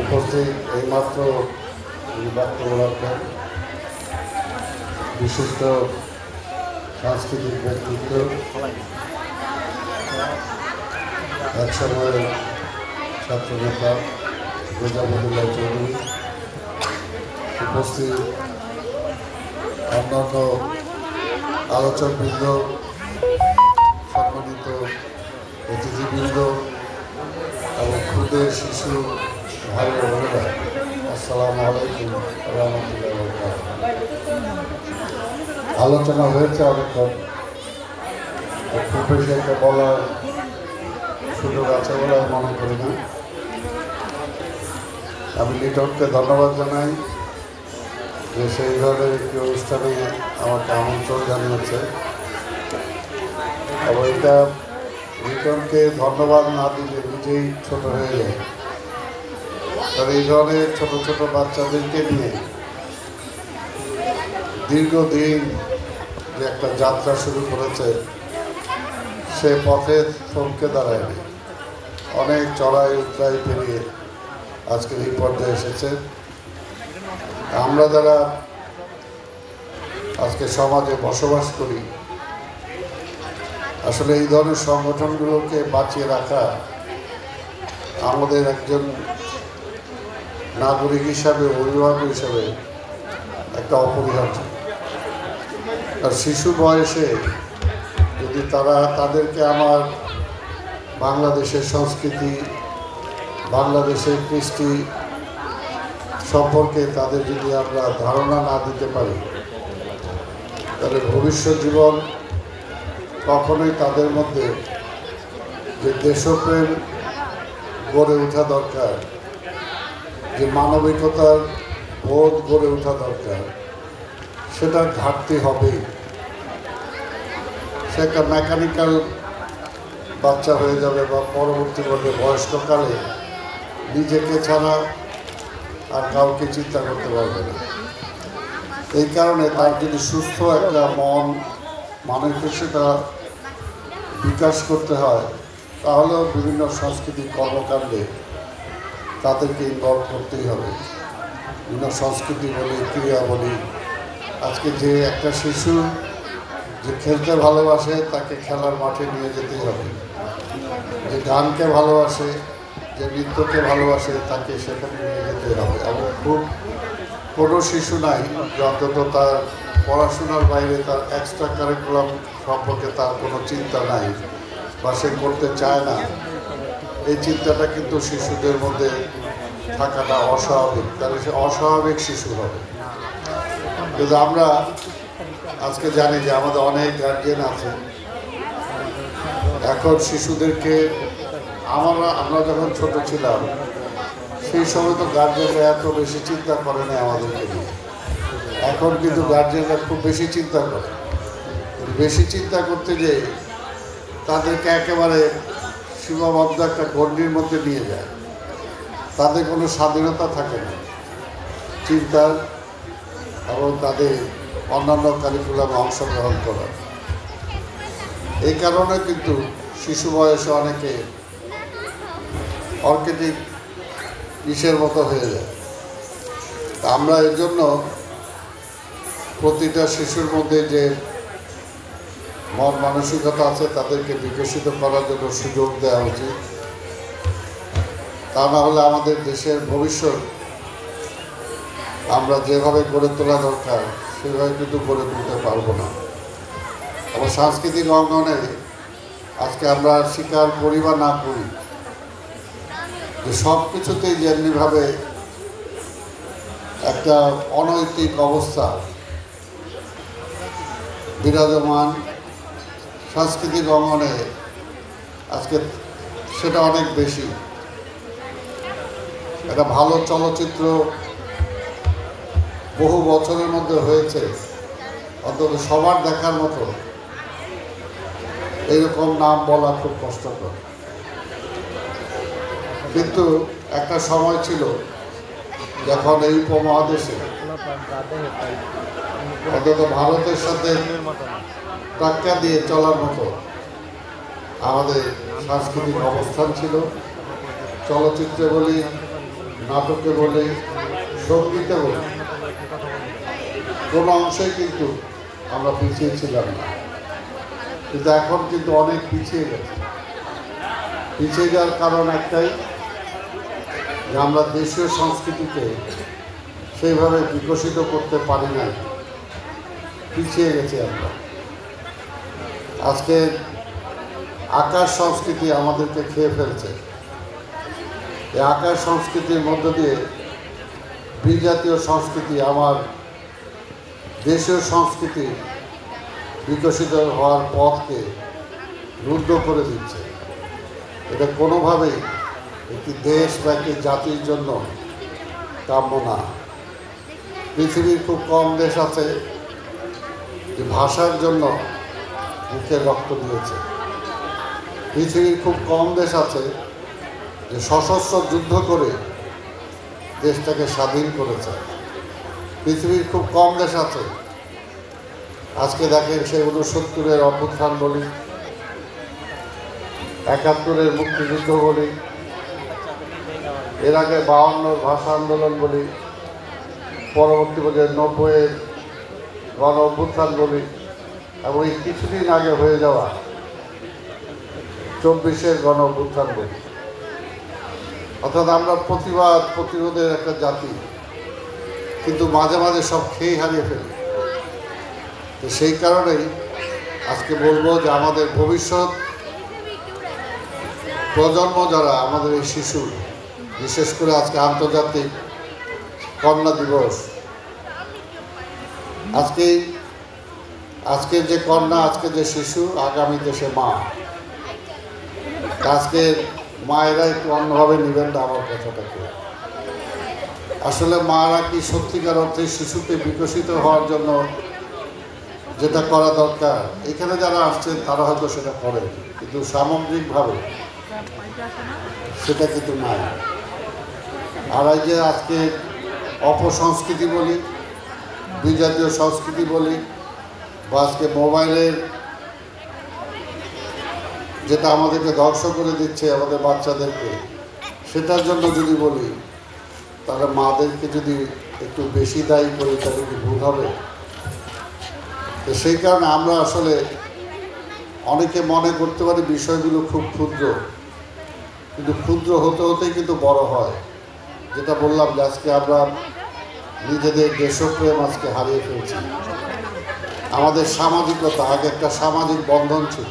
উপস্থিত এইমাত্র বক্তব্য বিশিষ্ট সাংস্কৃতিক ব্যক্তিত্ব, একসময়ের ছাত্রনেতা গোজামুদুল্লাহ চৌধুরী, উপস্থিত অন্যান্য আলোচকবৃন্দ, সম্মানিত অতিথিবৃন্দ, এবং ক্ষুদে শিশু আলাইকুম আলোচনা হয়েছে অনেকক্ষণ। খুব বেশি একটা বলার সুযোগ আছে বলে আমি মনে করি না। আমি লিটনকে ধন্যবাদ জানাই যে সেই ধরনের একটি অনুষ্ঠানে আমাকে আমন্ত্রণ জানিয়েছে। এবং এটা লিটনকে ধন্যবাদ না দিলে নিজেই ছোট হয়ে যায়। তবে এই ধরনের ছোট ছোট বাচ্চাদেরকে নিয়ে দীর্ঘদিন যে একটা যাত্রা শুরু করেছে, সে পথে থমকে দাঁড়ায়নি। অনেক চড়াই উতরাই পেরিয়ে আজকে এই পর্যায়ে এসেছে। আমরা যারা আজকে সমাজে বসবাস করি, আসলে এই ধরনের সংগঠনগুলোকে বাঁচিয়ে রাখা আমাদের একজন নাগরিক হিসাবে, অভিভাবক হিসাবে একটা অপরিহার্য। আর শিশু বয়সে যদি তারা, তাদেরকে আমার বাংলাদেশের সংস্কৃতি, বাংলাদেশের কৃষ্টি সম্পর্কে তাদের যদি আমরা ধারণা না দিতে পারি, তাহলে ভবিষ্যৎ জীবন কখনোই তাদের মধ্যে যে দেশপ্রেম গড়ে ওঠা দরকার যে মানবিকতার বোধ গড়ে ওঠা দরকার, সেটা ঘাটতি হবেই। সে একটা মেকানিক্যাল বাচ্চা হয়ে যাবে বা পরবর্তী পর্যায়ে বয়স্ককালে নিজেকে ছাড়া আর কাউকে চিন্তা করতে পারবে না। এই কারণে তার যদি সুস্থ একটা মন মানুষকে সেটা বিকাশ করতে হয়, তাহলেও বিভিন্ন সাংস্কৃতিক কর্মকাণ্ডে তাদেরকে ইনভলভ করতেই হবে। বিভিন্ন সংস্কৃতি বলি, ক্রিয়া বলি। আজকে যে একটা শিশু যে খেলতে ভালোবাসে, তাকে খেলার মাঠে নিয়ে যেতেই হবে। যে গানকে ভালোবাসে, যে নৃত্যকে ভালোবাসে, তাকে সেখানে নিয়ে যেতে হবে। এবং খুব কোনো শিশু নাই যে অন্তত তার পড়াশোনার বাইরে তার এক্সট্রা কারিকুলাম সম্পর্কে তার কোনো চিন্তা নাই বা সে করতে চায় না। এই চিন্তাটা কিন্তু শিশুদের মধ্যে থাকাটা অস্বাভাবিক। তাহলে সে অস্বাভাবিক শিশু হবে। কিন্তু আমরা আজকে জানি যে আমাদের অনেক গার্জিয়ান আছে। এখন শিশুদেরকে আমরা আমরা যখন ছোট ছিলাম, সেই সময় তো গার্জেনরা এত বেশি চিন্তা করে না আমাদেরকে এখন কিন্তু গার্জেনরা খুব বেশি চিন্তা করে। বেশি চিন্তা করতে যে তাদেরকে একেবারে সীমাবদ্ধ একটা গণ্ডির মধ্যে নিয়ে যায়। তাদের কোনো স্বাধীনতা থাকে না। চিন্তার এবং তাদের অন্যান্য কারিকুলামে অংশগ্রহণ করার এই কারণে কিন্তু শিশু বয়সে অনেকে অর্কেটিক ইসের মতো হয়ে যায়। আমরা এর জন্য প্রতিটা শিশুর মধ্যে যে মন মানসিকতা আছে, তাদেরকে বিকশিত করার জন্য সুযোগ দেওয়া উচিত। তা না হলে আমাদের দেশের ভবিষ্যৎ আমরা যেভাবে গড়ে তোলা দরকার, সেভাবে কিন্তু গড়ে তুলতে পারব না। আবার সাংস্কৃতিক অঙ্গনে আজকে আমরা স্বীকার করি বা না করি, যে সব কিছুতেই যেমনিভাবে একটা অনৈতিক অবস্থা, বিরাজমান সাংস্কৃতিক অঙ্গনে আজকে সেটা অনেক বেশি। একটা ভালো চলচ্চিত্র বহু বছরের মধ্যে হয়েছে, অন্তত সবার দেখার মতো। এইরকম নাম বলা খুব কষ্টকর। কিন্তু একটা সময় ছিল যখন এই উপমহাদেশে অন্তত ভারতের সাথে টাক্কা দিয়ে চলার মতো আমাদের সাংস্কৃতিক অবস্থান ছিল। চলচ্চিত্রে বলি নাটকে বলি সঙ্গীতে বলি, কোনো অংশে কিন্তু আমরা পিছিয়ে ছিলাম না। কিন্তু এখন কিন্তু অনেক পিছিয়ে গেছে। পিছিয়ে যাওয়ার কারণ একটাই, যে আমরা দেশীয় সংস্কৃতিকে সেইভাবে বিকশিত করতে পারি না পিছিয়ে গেছি আমরা। আজকে আকাশ সংস্কৃতি আমাদেরকে খেয়ে ফেলছে। এই আকাশ সংস্কৃতির মধ্য দিয়ে বিজাতীয় সংস্কৃতি, আমার দেশীয় সংস্কৃতি বিকশিত হওয়ার পথকে রুদ্ধ করে দিচ্ছে। এটা কোনোভাবেই একটি দেশ বা একটি জাতির জন্য কাম্য না। পৃথিবীর খুব কম দেশ আছে ভাষার জন্য মুখে রক্ত দিয়েছে। পৃথিবীর খুব কম দেশ আছে যে সশস্ত্র যুদ্ধ করে দেশটাকে স্বাধীন করেছে। পৃথিবীর খুব কম দেশ আছে। আজকে দেখেন সেই উনসত্তরের অভ্যুত্থান বলি, একাত্তরের মুক্তিযুদ্ধ বলি, এর আগে বাউন্নর ভাষা আন্দোলন বলি, পরবর্তী পর্যায়ে নব্বইয়ের গণ অভ্যুত্থান বলি এবং এই কিছুদিন আগে হয়ে যাওয়া চব্বিশের গণ অভ্যুত্থান অর্থাৎ আমরা প্রতিবাদ, প্রতিরোধের একটা জাতি, কিন্তু মাঝে মাঝে সব খেয়ে হারিয়ে ফেলি। তো সেই কারণেই আজকে বলব যে আমাদের ভবিষ্যৎ, প্রজন্ম যারা, আমাদের এই শিশু, বিশেষ করে আজকে আন্তর্জাতিক কন্যা দিবস, আজকে আজকের যে কন্যা, আজকে যে শিশু, আগামী দেশে মা। আজকের মায়েরা একটু অন্যভাবে নেবেন না আমার কথাটাকে আসলে মারা কি সত্যিকার অর্থে শিশুকে বিকশিত হওয়ার জন্য যেটা করা দরকার? এখানে যারা আসছেন, তারা হয়তো সেটা করেন, কিন্তু সামগ্রিকভাবে সেটা কিন্তু নাই। আর এই যে আজকে অপসংস্কৃতি বলি, বিজাতীয় সংস্কৃতি বলি বা আজকে মোবাইলের যেটা আমাদেরকে ধ্বংস করে দিচ্ছে, আমাদের বাচ্চাদেরকে, সেটার জন্য যদি বলি, তাহলে মাদেরকে যদি একটু বেশি দায়ী করি, তাহলে কি ভুল হবে? তো সেই কারণে আমরা আসলে অনেকে মনে করতে পারি বিষয়গুলো খুব ক্ষুদ্র, কিন্তু ক্ষুদ্র হতে হতেই কিন্তু বড় হয়। যেটা বললাম যে আজকে আমরা নিজেদের দেশপ্রেম আজকে হারিয়ে ফেলছি। আমাদের সামাজিকতা, আগে একটা সামাজিক বন্ধন ছিল।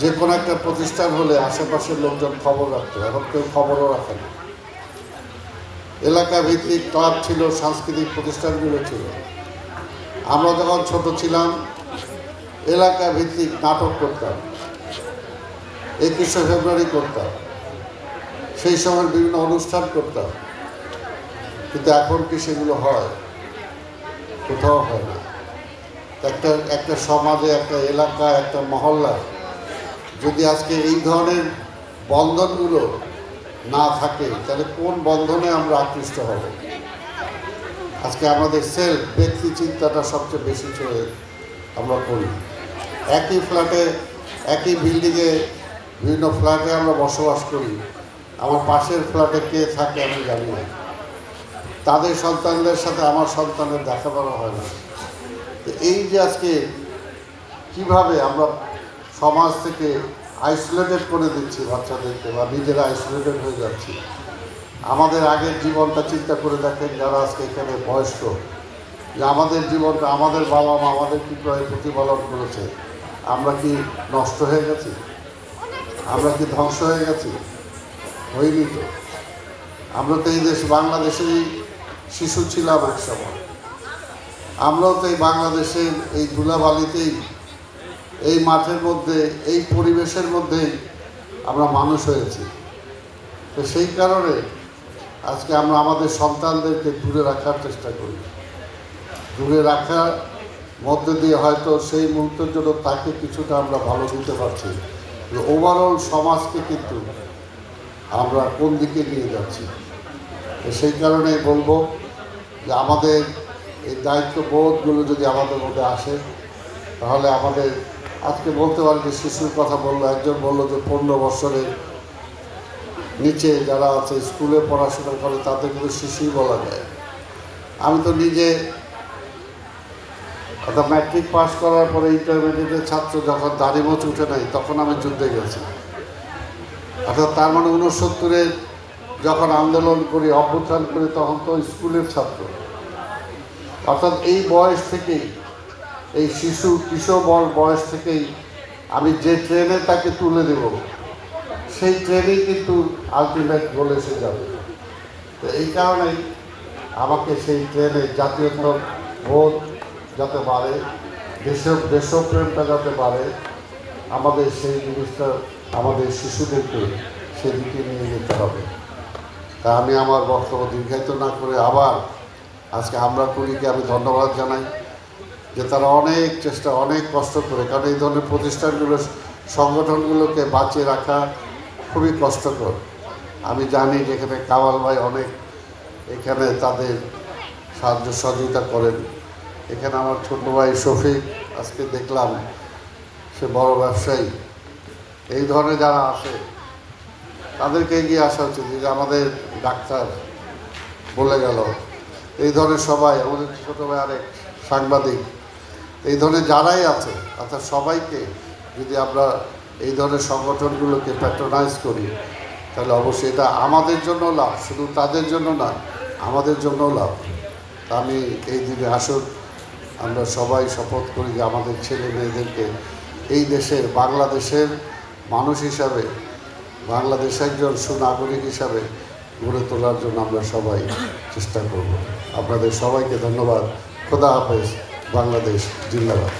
যে কোনো একটা প্রতিষ্ঠান হলে আশেপাশের লোকজন খবর রাখতো, এখন কেউ খবরও রাখে না। এলাকা ভিত্তিক ক্লাব ছিল, সাংস্কৃতিক প্রতিষ্ঠানগুলো ছিল। আমরা যখন ছোট ছিলাম এলাকা ভিত্তিক নাটক করতাম, একুশে ফেব্রুয়ারি করতাম, সেই সময় বিভিন্ন অনুষ্ঠান করতাম। কিন্তু এখন কি সেগুলো হয়? কোথাও হয় না। একটা একটা সমাজে, একটা এলাকা, একটা মহল্লায় যদি আজকে এই ধরনের বন্ধনগুলো না থাকে, তাহলে কোন বন্ধনে আমরা আকৃষ্ট হব? আজকে আমাদের সেলফ ব্যক্তি চিন্তাটা সবচেয়ে বেশি চলে আমরা করি। একই ফ্ল্যাটে, একই বিল্ডিংয়ে বিভিন্ন ফ্ল্যাটে আমরা বসবাস করি। আমার পাশের ফ্ল্যাটে কে থাকে আমি জানি না। তাদের সন্তানদের সাথে আমার সন্তানের দেখা করা হয় না। তো এই যে আজকে কীভাবে আমরা সমাজ থেকে আইসোলেটেড করে দিচ্ছি বাচ্চাদেরকে বা নিজেরা আইসোলেটেড হয়ে যাচ্ছি, আমাদের আগের জীবনটা চিন্তা করে দেখেন যারা আজকে এখানে বয়স্ক, যে আমাদের জীবনটা, আমাদের বাবা মা আমাদের কীভাবে প্রতিপালন করেছে, আমরা কি নষ্ট হয়ে গেছি? আমরা কি ধ্বংস হয়ে গেছি? হইনি তো। আমরা তো এই দেশ, বাংলাদেশেই শিশু ছিলাম এক সময়। আমরাও তো এই বাংলাদেশের এই ধুলাবালিতেই, এই মাঠের মধ্যে, এই পরিবেশের মধ্যেই আমরা মানুষ হয়েছি। তো সেই কারণে আজকে আমরা আমাদের সন্তানদেরকে দূরে রাখার চেষ্টা করি। দূরে রাখার মধ্যে দিয়ে হয়তো সেই মুহূর্তের জন্য তাকে কিছুটা আমরা ভালো দিতে পারছি। ওভারঅল সমাজকে কিন্তু আমরা কোন দিকে নিয়ে যাচ্ছি? সেই কারণে বলব যে আমাদের এই দায়িত্ব দায়িত্ববোধগুলো যদি আমাদের মধ্যে আসে, তাহলে আমাদের আজকে বলতে পারি যে শিশুর কথা বলল, একজন বলল যে পনেরো বছরে নিচে যারা আছে, স্কুলে পড়াশোনা করে, তাদের কিন্তু শিশুই বলা যায়। আমি তো নিজে অর্থাৎ ম্যাট্রিক পাস করার পরে ইন্টারমিডিয়েটের ছাত্র যখন দাড়িমোচ উঠে নাই, তখন আমি যুদ্ধে গেছি। অর্থাৎ তার মানে উনসত্তরে যখন আন্দোলন করি, অভ্যুত্থান করি, তখন তো স্কুলের ছাত্র। অর্থাৎ এই বয়স থেকেই, এই শিশু কিশোর বয়স থেকেই আমি যে ট্রেনে তাকে তুলে দেব, সেই ট্রেনেই কিন্তু আলটিমেট গোল এসে যাবে। তো এই কারণেই আমাকে সেই ট্রেনে জাতীয়ত্ব বোধ যাতে বাড়ে দেশ দেশপ্রেমটা যাতে বাড়ে, আমাদের সেই জিনিসটা, আমাদের শিশুদেরকে সেদিকে নিয়ে যেতে হবে। তা আমি আমার বক্তব্য দীর্ঘায়িত না করে আবার আজকে আমরা কুলিকে আমি ধন্যবাদ জানাই যে তারা অনেক চেষ্টা, অনেক কষ্ট করে, কারণ এই ধরনের প্রতিষ্ঠানগুলো, সংগঠনগুলোকে বাঁচিয়ে রাখা খুবই কষ্টকর। আমি জানি যে এখানে কামাল ভাই অনেক এখানে তাদের সাহায্য সহযোগিতা করেন। এখানে আমার ছোট ভাই শফিক, আজকে দেখলাম সে বড় ব্যবসায়ী। এই ধরনের যারা আসে, তাদেরকে এগিয়ে আসা উচিত। যে আমাদের ডাক্তার বলে গেল এই ধরনের সবাই, আমাদের ছোটো ভাই আরেক সাংবাদিক, এই ধরনের যারাই আছে, অর্থাৎ সবাইকে যদি আমরা এই ধরনের সংগঠনগুলোকে প্যাট্রোনাইজ করি, তাহলে অবশ্যই এটা আমাদের জন্য লাভ, শুধু তাদের জন্য না, আমাদের জন্য লাভ। আমি এই দিনে আসুন, আমরা সবাই শপথ করি যে আমাদের ছেলে মেয়েদেরকে এই দেশের, বাংলাদেশের মানুষ হিসাবে, বাংলাদেশ একজন সুনাগরিক হিসাবে গড়ে তোলার জন্য আমরা সবাই চেষ্টা করব। আপনাদের সবাইকে ধন্যবাদ। খোদা হাফেজ, বাংলাদেশ জিন্দাবাদ।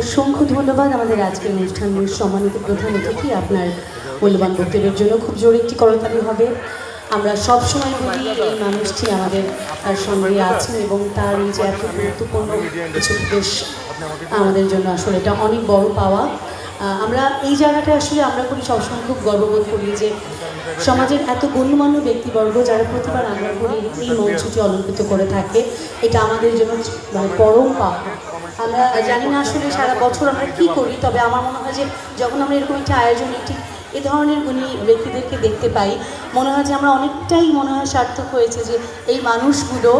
অসংখ্য ধন্যবাদ আমাদের আজকের অনুষ্ঠানের সম্মানিত প্রধান অতিথি, আপনার মূল্যবান বক্তব্যের জন্য খুব জোরে একটি করতালি হবে। আমরা সবসময় বলি এই মানুষটি আমাদের তার সঙ্গে আছেন এবং তার এই যে এত গুরুত্বপূর্ণ কিছু উপদেশ আমাদের জন্য আসলে এটা অনেক বড় পাওয়া। আমরা এই জায়গাটা আসলে আমরা করি সবসময় খুব গর্ববোধ করি যে সমাজের এত গণ্যমান্য ব্যক্তিবর্গ যারা প্রতিবার আমরা করি এই মঞ্চটি অলঙ্কৃত করে থাকে, এটা আমাদের জন্য মানে পরম পাওয়া। আমরা জানি না আসলে সারা বছর আমরা কী করি, তবে আমার মনে হয় যে যখন আমরা এরকম একটা আয়োজনে ঠিক এ ধরনের গুণী ব্যক্তিদেরকে দেখতে পাই। মনে হয় যে আমরা অনেকটাই মনে হয় সার্থক হয়েছে যে এই মানুষগুলো